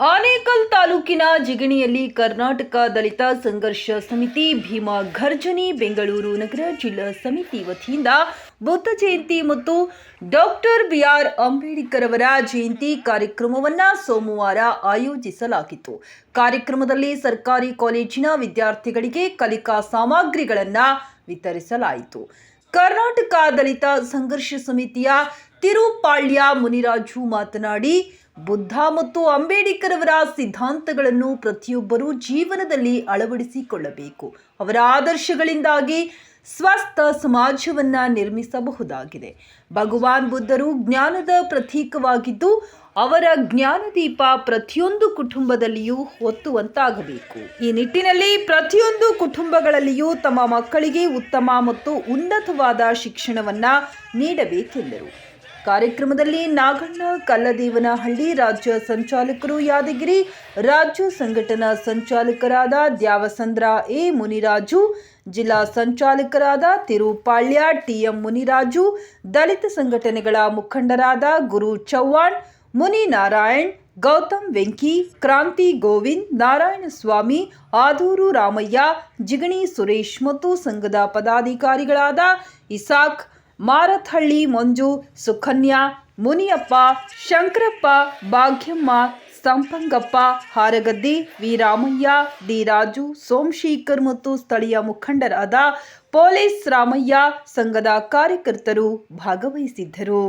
ಆನೇಕಲ್ ತಾಲೂಕಿನ ಜಿಗಣಿಯಲ್ಲಿ ಕರ್ನಾಟಕ ದಲಿತ ಸಂಘರ್ಷ ಸಮಿತಿ ಭೀಮಾ ಘರ್ಜನಿ ಬೆಂಗಳೂರು ನಗರ ಜಿಲ್ಲಾ ಸಮಿತಿ ವತಿಯಿಂದ ಬುದ್ಧ ಜಯಂತಿ ಮತ್ತು ಡಾಕ್ಟರ್ ಬಿಆರ್ ಅಂಬೇಡ್ಕರ್ ಅವರ ಜಯಂತಿ ಕಾರ್ಯಕ್ರಮವನ್ನ ಸೋಮವಾರ ಆಯೋಜಿಸಲಾಗಿತ್ತು. ಕಾರ್ಯಕ್ರಮದಲ್ಲಿ ಸರ್ಕಾರಿ ಕಾಲೇಜಿನ ವಿದ್ಯಾರ್ಥಿಗಳಿಗೆ ಕಲಿಕಾ ಸಾಮಗ್ರಿಗಳನ್ನು ವಿತರಿಸಲಾಯಿತು. ಕರ್ನಾಟಕ ದಲಿತ ಸಂಘರ್ಷ ಸಮಿತಿಯ ತಿರುಪಾಳ್ಯ ಮುನಿರಾಜು ಮಾತನಾಡಿ, ಬುದ್ಧ ಮತ್ತು ಅಂಬೇಡ್ಕರ್ ಅವರ ಸಿದ್ಧಾಂತಗಳನ್ನು ಪ್ರತಿಯೊಬ್ಬರೂ ಜೀವನದಲ್ಲಿ ಅಳವಡಿಸಿಕೊಳ್ಳಬೇಕು. ಅವರ ಆದರ್ಶಗಳಿಂದಾಗಿ ಸ್ವಸ್ಥ ಸಮಾಜವನ್ನ ನಿರ್ಮಿಸಬಹುದಾಗಿದೆ. ಭಗವಾನ್ ಬುದ್ಧರು ಜ್ಞಾನದ ಪ್ರತೀಕವಾಗಿದ್ದು, ಅವರ ಜ್ಞಾನದೀಪ ಪ್ರತಿಯೊಂದು ಕುಟುಂಬದಲ್ಲಿಯೂ ಹೊತ್ತುವಂತಾಗಬೇಕು. ಈ ನಿಟ್ಟಿನಲ್ಲಿ ಪ್ರತಿಯೊಂದು ಕುಟುಂಬಗಳಲ್ಲಿಯೂ ತಮ್ಮ ಮಕ್ಕಳಿಗೆ ಉತ್ತಮ ಮತ್ತು ಉನ್ನತವಾದ ಶಿಕ್ಷಣವನ್ನ ನೀಡಬೇಕೆಂದರು. ಕಾರ್ಯಕ್ರಮದಲ್ಲಿ ನಾಗಣ್ಣ ಕಲ್ಲದೇವನಹಳ್ಳಿ ರಾಜ್ಯ ಸಂಚಾಲಕರು ಯಾದಗಿರಿ, ರಾಜ್ಯ ಸಂಘಟನಾ ಸಂಚಾಲಕರಾದ ದ್ಯಾವಸಂದ್ರ ಎ ಮುನಿರಾಜು ಜಿಲ್ಲಾ ಸಂಚಾಲಕರಾದ ತಿರುಪಾಳ್ಯ, ಟಿಎಂ ಮುನಿರಾಜು, ದಲಿತ ಸಂಘಟನೆಗಳ ಮುಖಂಡರಾದ ಗುರು ಚೌಹಾಣ್ ಮುನಿ ನಾರಾಯಣ್, ಗೌತಮ್ ವೆಂಕಿ, ಕ್ರಾಂತಿ ಗೋವಿಂದ್ ನಾರಾಯಣಸ್ವಾಮಿ ಆದೂರು ರಾಮಯ್ಯ, ಜಿಗಣಿ ಸುರೇಶ್ ಮತ್ತು ಸಂಘದ ಪದಾಧಿಕಾರಿಗಳಾದ ಇಸಾಕ್ ಮಾರಥಹಳ್ಳಿ ಮಂಜು, ಸುಕನ್ಯಾ, ಮುನಿಯಪ್ಪ, ಶಂಕರಪ್ಪ, ಭಾಗ್ಯಮ್ಮ ಸಂಪಂಗಪ್ಪ ಹಾರಗದ್ದಿ ವಿರಾಮಯ್ಯ ಡಿ ರಾಜು ಸೋಮಶೇಖರ್ ಮತ್ತು ಸ್ಥಳೀಯ ಮುಖಂಡರಾದ ಪೊಲೀಸ್ ರಾಮಯ್ಯ ಸಂಘದ ಕಾರ್ಯಕರ್ತರು ಭಾಗವಹಿಸಿದ್ದರು.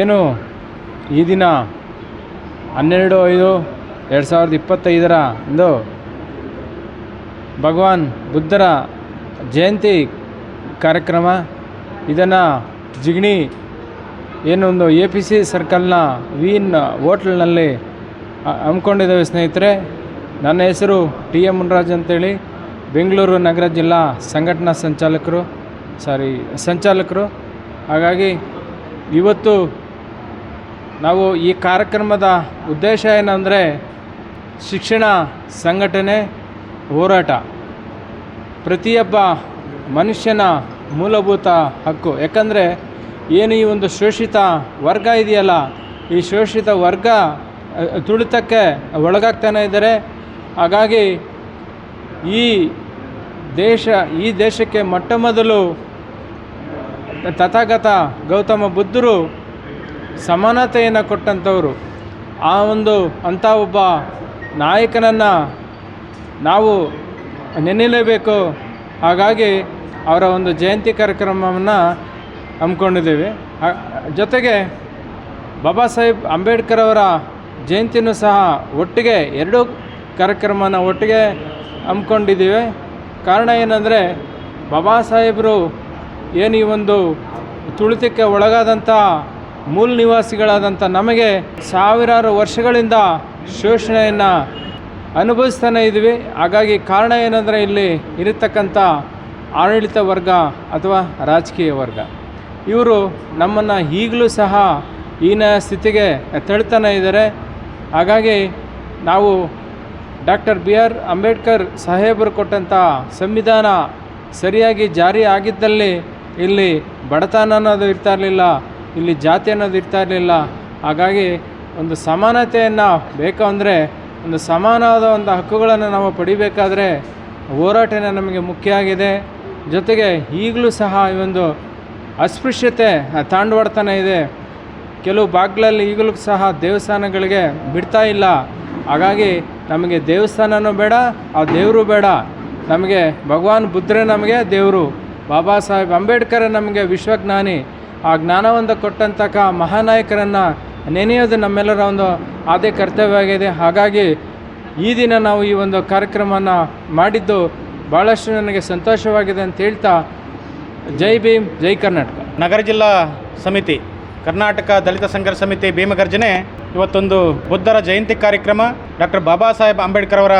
ಏನು? ಈ ದಿನ ಹನ್ನೆರಡು ಐದು ಎರಡು ಸಾವಿರದ ಇಪ್ಪತ್ತೈದರ ಇಂದು ಭಗವಾನ್ ಬುದ್ಧರ ಜಯಂತಿ ಕಾರ್ಯಕ್ರಮ. ಇದನ್ನು ಜಿಗಣಿ ಏನೊಂದು ಎ ಪಿ ಸಿ ಸರ್ಕಲ್ನ ವೀನ್ ಹೋಟ್ಲ್ನಲ್ಲಿ ಹಮ್ಮಿಕೊಂಡಿದ್ದೇವೆ ಸ್ನೇಹಿತರೆ. ನನ್ನ ಹೆಸರು ಟಿ ಎಂ ಮುನ್ರಾಜ್ ಅಂತೇಳಿ. ಬೆಂಗಳೂರು ನಗರ ಜಿಲ್ಲಾ ಸಂಘಟನಾ ಸಂಚಾಲಕರು, ಸಾರಿ, ಸಂಚಾಲಕರು. ಹಾಗಾಗಿ ಇವತ್ತು ನಾವು ಈ ಕಾರ್ಯಕ್ರಮದ ಉದ್ದೇಶ ಏನಂದರೆ ಶಿಕ್ಷಣ ಸಂಘಟನೆ ಹೋರಾಟ. ಪ್ರತಿಯೊಬ್ಬ ಮನುಷ್ಯನ ಮೂಲಭೂತ ಹಕ್ಕು. ಯಾಕಂದರೆ ಏನು ಈ ಒಂದು ಶೋಷಿತ ವರ್ಗ ಇದೆಯಲ್ಲ, ಈ ಶೋಷಿತ ವರ್ಗ ತುಳಿತಕ್ಕೆ ಒಳಗಾಗ್ತಾನೆ ಇದ್ದಾರೆ. ಹಾಗಾಗಿ ಈ ದೇಶ, ಈ ದೇಶಕ್ಕೆ ಮೊಟ್ಟ ಮೊದಲು ತಥಾಗತ ಗೌತಮ ಬುದ್ಧರು ಸಮಾನತೆಯನ್ನು ಕೊಟ್ಟಂಥವರು ಆ ಒಂದು ಅಂಥ ಒಬ್ಬ ನಾಯಕನನ್ನು ನಾವು ನೆನೆಯಲೇಬೇಕು ಹಾಗಾಗಿ ಅವರ ಒಂದು ಜಯಂತಿ ಕಾರ್ಯಕ್ರಮವನ್ನು ಹಮ್ಮಿಕೊಂಡಿದ್ದೀವಿ. ಜೊತೆಗೆ ಬಾಬಾ ಸಾಹೇಬ್ ಅಂಬೇಡ್ಕರ್ ಅವರ ಜಯಂತಿನೂ ಸಹ ಒಟ್ಟಿಗೆ ಎರಡೂ ಕಾರ್ಯಕ್ರಮನ ಒಟ್ಟಿಗೆ ಹಮ್ಮಿಕೊಂಡಿದ್ದೀವಿ. ಕಾರಣ ಏನಂದರೆ ಬಾಬಾ ಸಾಹೇಬರು ಏನು ಈ ಒಂದು ತುಳಿತಕ್ಕೆ ಒಳಗಾದಂಥ ಮೂಲ ನಿವಾಸಿಗಳಾದಂಥ ನಮಗೆ ಸಾವಿರಾರು ವರ್ಷಗಳಿಂದ ಶೋಷಣೆಯನ್ನು ಅನುಭವಿಸ್ತಾನೆ ಇದ್ವಿ ಹಾಗಾಗಿ ಕಾರಣ ಏನಂದರೆ ಇಲ್ಲಿ ಇರತಕ್ಕಂಥ ಆಡಳಿತ ವರ್ಗ ಅಥವಾ ರಾಜಕೀಯ ವರ್ಗ. ಇವರು ನಮ್ಮನ್ನು ಈಗಲೂ ಸಹ ಈನ ಸ್ಥಿತಿಗೆ ತಳ್ತಾನೆ ಇದ್ದಾರೆ. ಹಾಗಾಗಿ ನಾವು ಡಾಕ್ಟರ್ ಬಿ ಆರ್ ಅಂಬೇಡ್ಕರ್ ಸಾಹೇಬರು ಕೊಟ್ಟಂಥ ಸಂವಿಧಾನ ಸರಿಯಾಗಿ ಜಾರಿ ಆಗಿದ್ದಲ್ಲಿ ಇಲ್ಲಿ ಬಡತನ ಅನ್ನೋದು ಇರ್ತಾ ಇರಲಿಲ್ಲ. ಇಲ್ಲಿ ಜಾತಿ ಅನ್ನೋದು ಇರ್ತಾ ಇರಲಿಲ್ಲ. ಹಾಗಾಗಿ ಒಂದು ಸಮಾನತೆಯನ್ನು ಬೇಕು ಅಂದರೆ ಒಂದು ಸಮಾನವಾದ ಒಂದು ಹಕ್ಕುಗಳನ್ನು ನಾವು ಪಡಿಬೇಕಾದ್ರೆ ಹೋರಾಟನೇ ನಮಗೆ ಮುಖ್ಯ ಆಗಿದೆ. ಜೊತೆಗೆ ಈಗಲೂ ಸಹ ಈ ಒಂದು ಅಸ್ಪೃಶ್ಯತೆ ತಾಂಡವಾಡ್ತಾನೆ ಇದೆ. ಕೆಲವು ಭಾಗಗಳಲ್ಲಿ ಈಗಲೂ ಸಹ ದೇವಸ್ಥಾನಗಳಿಗೆ ಬಿಡ್ತಾ ಇಲ್ಲ. ಹಾಗಾಗಿ ನಮಗೆ ದೇವಸ್ಥಾನನೂ ಬೇಡ, ಆ ದೇವರು ಬೇಡ. ನಮಗೆ ಭಗವಾನ್ ಬುದ್ಧರೇ ನಮಗೆ ದೇವರು. ಬಾಬಾ ಸಾಹೇಬ್ ಅಂಬೇಡ್ಕರ್ ನಮಗೆ ವಿಶ್ವಜ್ಞಾನಿ. ಆ ಜ್ಞಾನವನ್ನು ಕೊಟ್ಟಂತಕ ಮಹಾನಾಯಕರನ್ನು ನೆನೆಯೋದು ನಮ್ಮೆಲ್ಲರ ಒಂದು ಆದ್ಯ ಕರ್ತವ್ಯವಾಗಿದೆ. ಹಾಗಾಗಿ ಈ ದಿನ ನಾವು ಈ ಒಂದು ಕಾರ್ಯಕ್ರಮವನ್ನು ಮಾಡಿದ್ದು ಭಾಳಷ್ಟು ನನಗೆ ಸಂತೋಷವಾಗಿದೆ ಅಂತ ಹೇಳ್ತಾ ಜೈ ಭೀಮ್, ಜೈ ಕರ್ನಾಟಕ. ನಗರ ಜಿಲ್ಲಾ ಸಮಿತಿ, ಕರ್ನಾಟಕ ದಲಿತ ಸಂಘರ್ಷ ಸಮಿತಿ ಭೀಮಗರ್ಜನೆ, ಇವತ್ತೊಂದು ಬುದ್ಧರ ಜಯಂತಿ ಕಾರ್ಯಕ್ರಮ, ಡಾಕ್ಟರ್ ಬಾಬಾ ಸಾಹೇಬ್ ಅಂಬೇಡ್ಕರ್ ಅವರ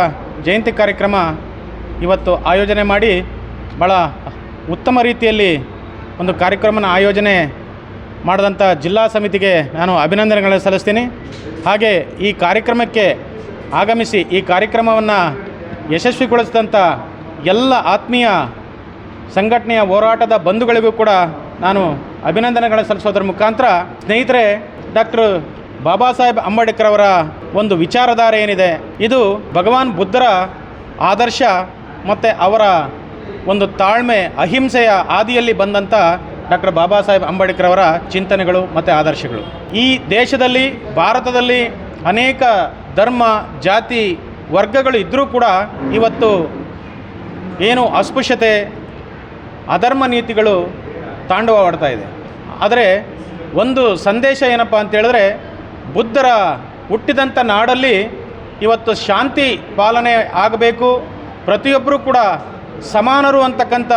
ಜಯಂತಿ ಕಾರ್ಯಕ್ರಮ ಇವತ್ತು ಆಯೋಜನೆ ಮಾಡಿ ಭಾಳ ಉತ್ತಮ ರೀತಿಯಲ್ಲಿ ಒಂದು ಕಾರ್ಯಕ್ರಮನ ಆಯೋಜನೆ ಮಾಡಿದಂಥ ಜಿಲ್ಲಾ ಸಮಿತಿಗೆ ನಾನು ಅಭಿನಂದನೆಗಳನ್ನು ಸಲ್ಲಿಸ್ತೀನಿ. ಹಾಗೆ ಈ ಕಾರ್ಯಕ್ರಮಕ್ಕೆ ಆಗಮಿಸಿ ಈ ಕಾರ್ಯಕ್ರಮವನ್ನು ಯಶಸ್ವಿಗೊಳಿಸಿದಂಥ ಎಲ್ಲ ಆತ್ಮೀಯ ಸಂಘಟನೆಯ ಹೋರಾಟದ ಬಂಧುಗಳಿಗೂ ಕೂಡ ನಾನು ಅಭಿನಂದನೆಗಳನ್ನು ಸಲ್ಲಿಸೋದ್ರ ಮುಖಾಂತರ, ಸ್ನೇಹಿತರೆ, ಡಾಕ್ಟರ್ ಬಾಬಾ ಸಾಹೇಬ್ ಅಂಬೇಡ್ಕರ್ ಅವರ ಒಂದು ವಿಚಾರಧಾರೆ ಏನಿದೆ, ಇದು ಭಗವಾನ್ ಬುದ್ಧರ ಆದರ್ಶ ಮತ್ತು ಅವರ ಒಂದು ತಾಳ್ಮೆ, ಅಹಿಂಸೆಯ ಆದಿಯಲ್ಲಿ ಬಂದಂಥ ಡಾಕ್ಟರ್ ಬಾಬಾ ಸಾಹೇಬ್ ಅಂಬೇಡ್ಕರ್ ಅವರ ಚಿಂತನೆಗಳು ಮತ್ತು ಆದರ್ಶಗಳು. ಈ ದೇಶದಲ್ಲಿ, ಭಾರತದಲ್ಲಿ ಅನೇಕ ಧರ್ಮ, ಜಾತಿ ವರ್ಗಗಳು ಇದ್ದರೂ ಕೂಡ ಇವತ್ತು ಏನು ಅಸ್ಪೃಶ್ಯತೆ, ಅಧರ್ಮ ನೀತಿಗಳು ತಾಂಡವವಾಡ್ತಾ ಇದೆ. ಆದರೆ ಒಂದು ಸಂದೇಶ ಏನಪ್ಪ ಅಂತೇಳಿದ್ರೆ ಬುದ್ಧರ ಹುಟ್ಟಿದಂಥ ನಾಡಲ್ಲಿ ಇವತ್ತು ಶಾಂತಿ ಪಾಲನೆ ಆಗಬೇಕು. ಪ್ರತಿಯೊಬ್ಬರೂ ಕೂಡ ಸಮಾನರು ಅಂತಕ್ಕಂಥ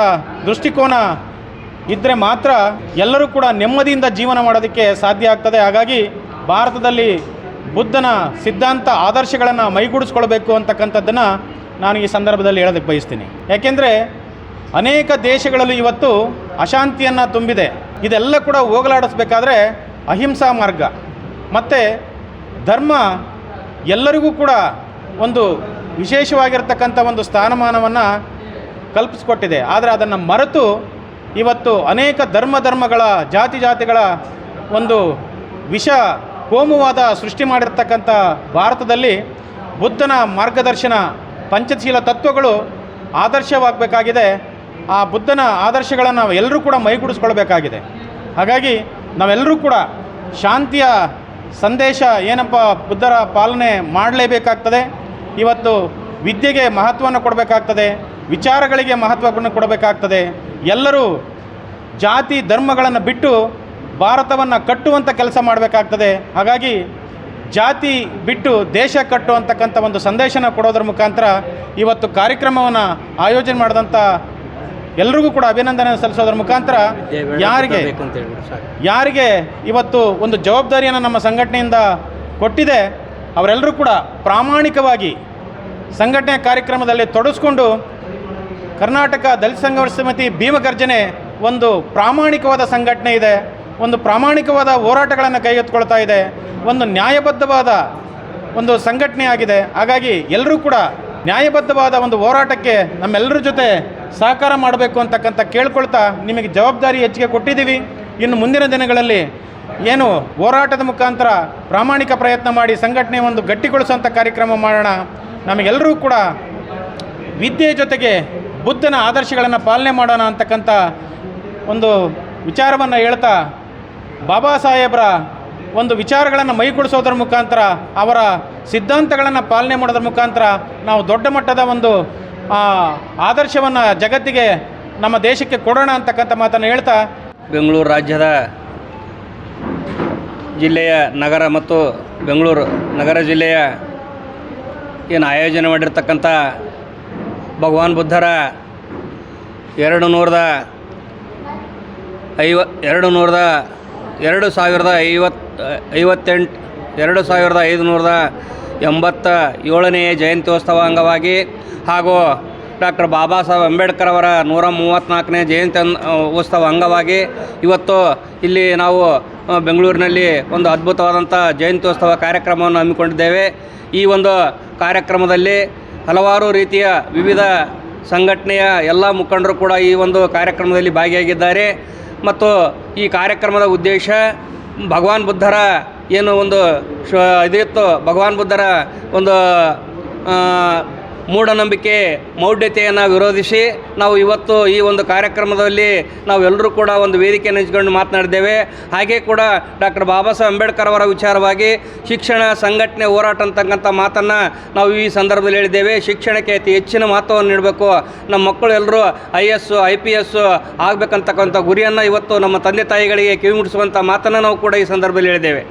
ದೃಷ್ಟಿಕೋನ ಇದ್ದರೆ ಮಾತ್ರ ಎಲ್ಲರೂ ಕೂಡ ನೆಮ್ಮದಿಯಿಂದ ಜೀವನ ಮಾಡೋದಕ್ಕೆ ಸಾಧ್ಯ ಆಗ್ತದೆ. ಹಾಗಾಗಿ ಭಾರತದಲ್ಲಿ ಬುದ್ಧನ ಸಿದ್ಧಾಂತ ಆದರ್ಶಗಳನ್ನು ಮೈಗೂಡಿಸ್ಕೊಳ್ಬೇಕು ಅಂತಕ್ಕಂಥದ್ದನ್ನು ನಾನು ಈ ಸಂದರ್ಭದಲ್ಲಿ ಹೇಳೋದಕ್ಕೆ ಬಯಸ್ತೀನಿ. ಯಾಕೆಂದರೆ ಅನೇಕ ದೇಶಗಳಲ್ಲಿ ಇವತ್ತು ಅಶಾಂತಿಯನ್ನು ತುಂಬಿದೆ. ಇದೆಲ್ಲ ಕೂಡ ಹೋಗಲಾಡಿಸ್ಬೇಕಾದ್ರೆ ಅಹಿಂಸಾ ಮಾರ್ಗ. ಮತ್ತು ಧರ್ಮ ಎಲ್ಲರಿಗೂ ಕೂಡ ಒಂದು ವಿಶೇಷವಾಗಿರ್ತಕ್ಕಂಥ ಒಂದು ಸ್ಥಾನಮಾನವನ್ನು ಕಲ್ಪಿಸಿಕೊಟ್ಟಿದೆ. ಆದರೆ ಅದನ್ನು ಮರೆತು ಇವತ್ತು ಅನೇಕ ಧರ್ಮ ಧರ್ಮಗಳ ಜಾತಿ ಜಾತಿಗಳ ಒಂದು ವಿಷ ಕೋಮುವಾದ ಸೃಷ್ಟಿ ಮಾಡಿರ್ತಕ್ಕಂಥ ಭಾರತದಲ್ಲಿ ಬುದ್ಧನ ಮಾರ್ಗದರ್ಶನ ಪಂಚಶೀಲ ತತ್ವಗಳು ಆದರ್ಶವಾಗಬೇಕಾಗಿದೆ. ಆ ಬುದ್ಧನ ಆದರ್ಶಗಳನ್ನು ನಾವು ಎಲ್ಲರೂ ಕೂಡ ಮೈಗೂಡಿಸ್ಕೊಳ್ಬೇಕಾಗಿದೆ. ಹಾಗಾಗಿ ನಾವೆಲ್ಲರೂ ಕೂಡ ಶಾಂತಿಯ ಸಂದೇಶ ಏನಪ್ಪ ಬುದ್ಧರ ಪಾಲನೆ ಮಾಡಲೇಬೇಕಾಗ್ತದೆ. ಇವತ್ತು ವಿದ್ಯೆಗೆ ಮಹತ್ವವನ್ನು ಕೊಡಬೇಕಾಗ್ತದೆ. ವಿಚಾರಗಳಿಗೆ ಮಹತ್ವವನ್ನು ಕೊಡಬೇಕಾಗ್ತದೆ. ಎಲ್ಲರೂ ಜಾತಿ ಧರ್ಮಗಳನ್ನು ಬಿಟ್ಟು ಭಾರತವನ್ನು ಕಟ್ಟುವಂಥ ಕೆಲಸ ಮಾಡಬೇಕಾಗ್ತದೆ. ಹಾಗಾಗಿ ಜಾತಿ ಬಿಟ್ಟು ದೇಶ ಕಟ್ಟು ಅಂತಕ್ಕಂಥ ಒಂದು ಸಂದೇಶನ ಕೊಡೋದ್ರ ಮುಖಾಂತರ ಇವತ್ತು ಕಾರ್ಯಕ್ರಮವನ್ನು ಆಯೋಜನೆ ಮಾಡಿದಂಥ ಎಲ್ರಿಗೂ ಕೂಡ ಅಭಿನಂದನೆ ಸಲ್ಲಿಸೋದ್ರ ಮುಖಾಂತರ ಯಾರಿಗೆ ಯಾರಿಗೆ ಇವತ್ತು ಒಂದು ಜವಾಬ್ದಾರಿಯನ್ನು ನಮ್ಮ ಸಂಘಟನೆಯಿಂದ ಕೊಟ್ಟಿದೆ ಅವರೆಲ್ಲರೂ ಕೂಡ ಪ್ರಾಮಾಣಿಕವಾಗಿ ಸಂಘಟನೆ ಕಾರ್ಯಕ್ರಮದಲ್ಲಿ ತೊಡಗಿಸ್ಕೊಂಡು ಕರ್ನಾಟಕ ದಲಿತ ಸಂಘರ್ಷ ಸಮಿತಿ ಭೀಮಗರ್ಜನೆ ಒಂದು ಪ್ರಾಮಾಣಿಕವಾದ ಸಂಘಟನೆ ಇದೆ. ಒಂದು ಪ್ರಾಮಾಣಿಕವಾದ ಹೋರಾಟಗಳನ್ನು ಕೈಗೆತ್ತಿಕೊಳ್ತಾ ಇದೆ. ಒಂದು ನ್ಯಾಯಬದ್ಧವಾದ ಒಂದು ಸಂಘಟನೆ ಆಗಿದೆ. ಹಾಗಾಗಿ ಎಲ್ಲರೂ ಕೂಡ ನ್ಯಾಯಬದ್ಧವಾದ ಒಂದು ಹೋರಾಟಕ್ಕೆ ನಮ್ಮೆಲ್ಲರ ಜೊತೆ ಸಹಕಾರ ಮಾಡಬೇಕು ಅಂತಕ್ಕಂಥ ಕೇಳ್ಕೊಳ್ತಾ ನಿಮಗೆ ಜವಾಬ್ದಾರಿ ಹೆಚ್ಚಿಗೆ ಕೊಟ್ಟಿದ್ದೀವಿ. ಇನ್ನು ಮುಂದಿನ ದಿನಗಳಲ್ಲಿ ಏನು ಹೋರಾಟದ ಮುಖಾಂತರ ಪ್ರಾಮಾಣಿಕ ಪ್ರಯತ್ನ ಮಾಡಿ ಸಂಘಟನೆ ಒಂದು ಗಟ್ಟಿಗೊಳಿಸುವಂಥ ಕಾರ್ಯಕ್ರಮ ಮಾಡೋಣ. ನಮಗೆಲ್ಲರೂ ಕೂಡ ವಿದ್ಯೆ ಜೊತೆಗೆ ಬುದ್ಧನ ಆದರ್ಶಗಳನ್ನು ಪಾಲನೆ ಮಾಡೋಣ ಅಂತಕ್ಕಂಥ ಒಂದು ವಿಚಾರವನ್ನು ಹೇಳ್ತಾ ಬಾಬಾ ಸಾಹೇಬರ ಒಂದು ವಿಚಾರಗಳನ್ನು ಮೈಗೂಡಿಸೋದ್ರ ಮುಖಾಂತರ ಅವರ ಸಿದ್ಧಾಂತಗಳನ್ನು ಪಾಲನೆ ಮಾಡೋದ್ರ ಮುಖಾಂತರ ನಾವು ದೊಡ್ಡ ಮಟ್ಟದ ಒಂದು ಆದರ್ಶವನ್ನು ಜಗತ್ತಿಗೆ ನಮ್ಮ ದೇಶಕ್ಕೆ ಕೊಡೋಣ ಅಂತಕ್ಕಂಥ ಮಾತನ್ನು ಹೇಳ್ತಾ ಬೆಂಗಳೂರು ರಾಜ್ಯದ ಜಿಲ್ಲೆಯ ನಗರ ಮತ್ತು ಬೆಂಗಳೂರು ನಗರ ಜಿಲ್ಲೆಯ ಏನು ಆಯೋಜನೆ ಮಾಡಿರ್ತಕ್ಕಂಥ ಭಗವಾನ್ ಬುದ್ಧರ ಎರಡು ನೂರದ ಐವ, ಎರಡು ನೂರದ ಎರಡು ಸಾವಿರದ ಐವತ್ತು ಐವತ್ತೆಂಟು, ಎರಡು ಸಾವಿರದ ಐದುನೂರದ ಎಂಬತ್ತ ಏಳನೆಯ ಜಯಂತ್ಯೋತ್ಸವ ಅಂಗವಾಗಿ ಹಾಗೂ ಡಾಕ್ಟರ್ ಬಾಬಾ ಸಾಹೇಬ್ ಅಂಬೇಡ್ಕರ್ ಅವರ ನೂರ ಮೂವತ್ತ್ನಾಲ್ಕನೇ ಜಯಂತಿ ಉತ್ಸವ ಅಂಗವಾಗಿ ಇವತ್ತು ಇಲ್ಲಿ ನಾವು ಬೆಂಗಳೂರಿನಲ್ಲಿ ಒಂದು ಅದ್ಭುತವಾದಂಥ ಜಯಂತ್ಯೋತ್ಸವ ಕಾರ್ಯಕ್ರಮವನ್ನು ಹಮ್ಮಿಕೊಂಡಿದ್ದೇವೆ. ಈ ಒಂದು ಕಾರ್ಯಕ್ರಮದಲ್ಲಿ ಹಲವಾರು ರೀತಿಯ ವಿವಿಧ ಸಂಘಟನೆಯ ಎಲ್ಲ ಮುಖಂಡರು ಕೂಡ ಈ ಒಂದು ಕಾರ್ಯಕ್ರಮದಲ್ಲಿ ಭಾಗಿಯಾಗಿದ್ದಾರೆ. ಮತ್ತು ಈ ಕಾರ್ಯಕ್ರಮದ ಉದ್ದೇಶ ಭಗವಾನ್ ಬುದ್ಧರ ಏನು ಒಂದು ಶ ಇದಿತ್ತು ಭಗವಾನ್ ಬುದ್ಧರ ಒಂದು ಮೂಢನಂಬಿಕೆ, ಮೌಢ್ಯತೆಯನ್ನು ವಿರೋಧಿಸಿ ನಾವು ಇವತ್ತು ಈ ಒಂದು ಕಾರ್ಯಕ್ರಮದಲ್ಲಿ ನಾವೆಲ್ಲರೂ ಕೂಡ ಒಂದು ವೇದಿಕೆಯನ್ನು ಹಂಚ್ಕೊಂಡು ಮಾತನಾಡಿದ್ದೇವೆ. ಹಾಗೆ ಕೂಡ ಡಾಕ್ಟರ್ ಬಾಬಾ ಸಾಹೇಬ್ ಅಂಬೇಡ್ಕರ್ ಅವರ ವಿಚಾರವಾಗಿ ಶಿಕ್ಷಣ ಸಂಘಟನೆ ಹೋರಾಟ ಅಂತಕ್ಕಂಥ ಮಾತನ್ನು ನಾವು ಈ ಸಂದರ್ಭದಲ್ಲಿ ಹೇಳಿದ್ದೇವೆ. ಶಿಕ್ಷಣಕ್ಕೆ ಅತಿ ಹೆಚ್ಚಿನ ಮಹತ್ವವನ್ನು ನೀಡಬೇಕು. ನಮ್ಮ ಮಕ್ಕಳು ಎಲ್ಲರೂ I S, I P S ಆಗಬೇಕಂತಕ್ಕಂಥ ಗುರಿಯನ್ನು ಇವತ್ತು ನಮ್ಮ ತಂದೆ ತಾಯಿಗಳಿಗೆ ಕಿವಿ ಮುಟ್ಟಿಸುವಂಥ ಮಾತನ್ನು ನಾವು ಕೂಡ ಈ ಸಂದರ್ಭದಲ್ಲಿ ಹೇಳಿದ್ದೇವೆ.